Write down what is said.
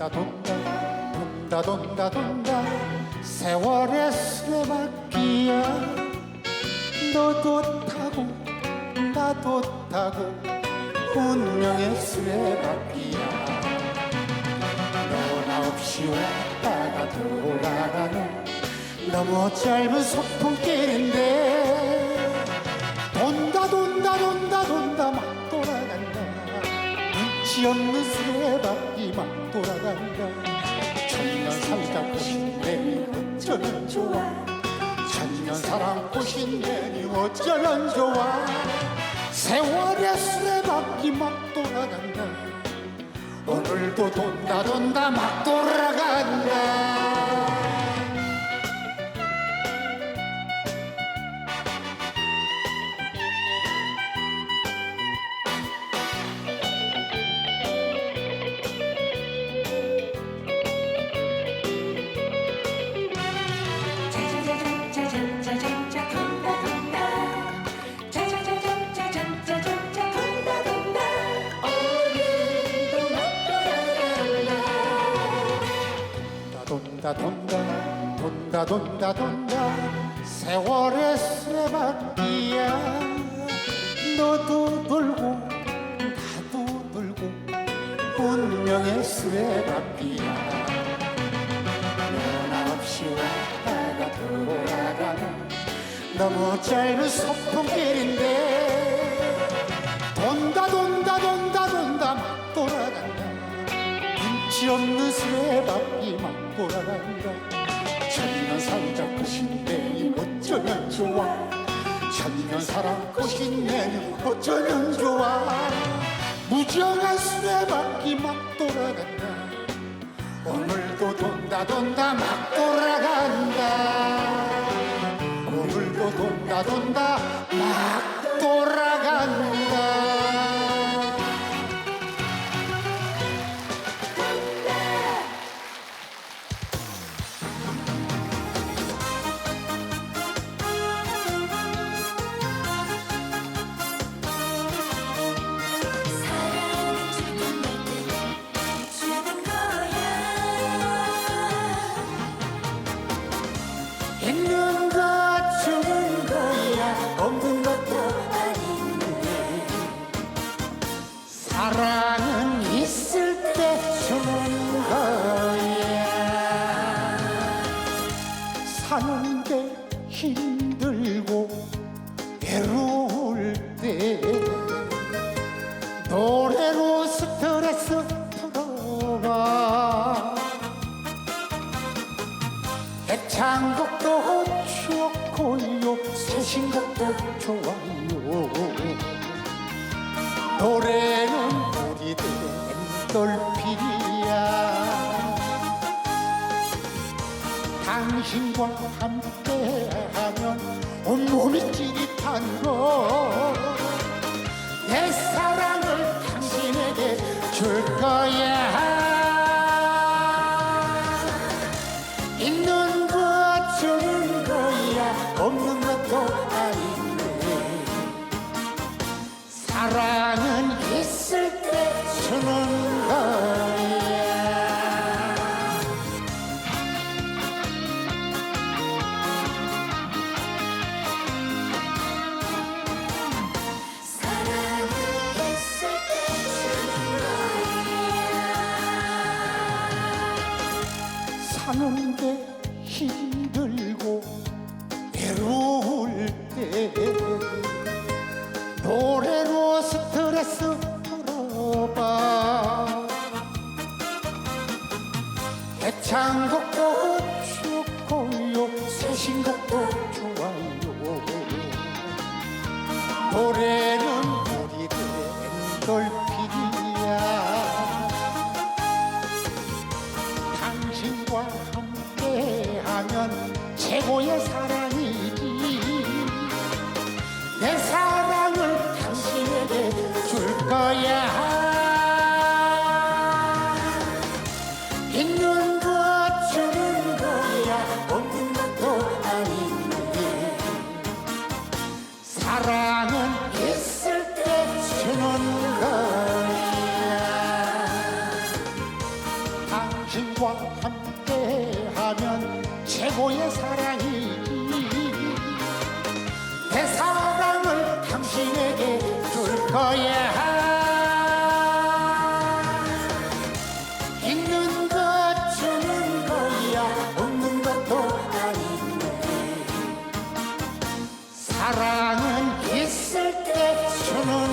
다돈 돈다 돈다. 세월의 수레바퀴야. 너도 타고 나도 타고. 운명의 수레바퀴야. 너나 없이 왔다가 돌아가는 너무 짧은 소풍길인데 돈다 돈다 돈다 돈다 막 돌아간다. 눈치 없는 수레바퀴 사랑꽃인데 어쩌면 좋아. 세월의 수레바퀴 막 돌아간다. 오늘도 돈다 돈다 막 돌아간다 돈다 돈다 돈다 돈다 돈다. 세월의 수레바퀴야. 너도 돌고 나도 돌고 운명의 수레바퀴야. 너나 없이 왔다가 돌아가는 너무 짧은 소풍길인데 돈다 돈다 돈다 돈다 막 돌아간다. 눈치 없는 수레바퀴 막 돌아간다. 천년 살자 꽃인데 어쩌면 좋아? 천년 사랑 꽃인데 어쩌면 좋아? 무정한 수레바퀴 막 돌아간다. 오늘도 돈다 돈다 막 돌아간다. 오늘도 돈다 돈다 사는 게 힘들고 외로울 때 노래로 스트레스 풀어봐. 애창곡도 좋고요. 새 신곡도 좋아요. 노래는 우리들 엔돌필 당신과 함께하면 온몸이 찌릿한 사는 게 힘들고 외로울 때 노래로 스트레스 풀어봐. 애창곡 함께하면 최고의 사랑이지. 내 사랑을 당신에게 줄 거야. 있는 것 주는 거야. 없는 것도 아닌데. 사랑은 있을 때 주는 거야 거야. 있는 것 주는 거야 없는 것도 아닌데. 사랑은 있을 때 주는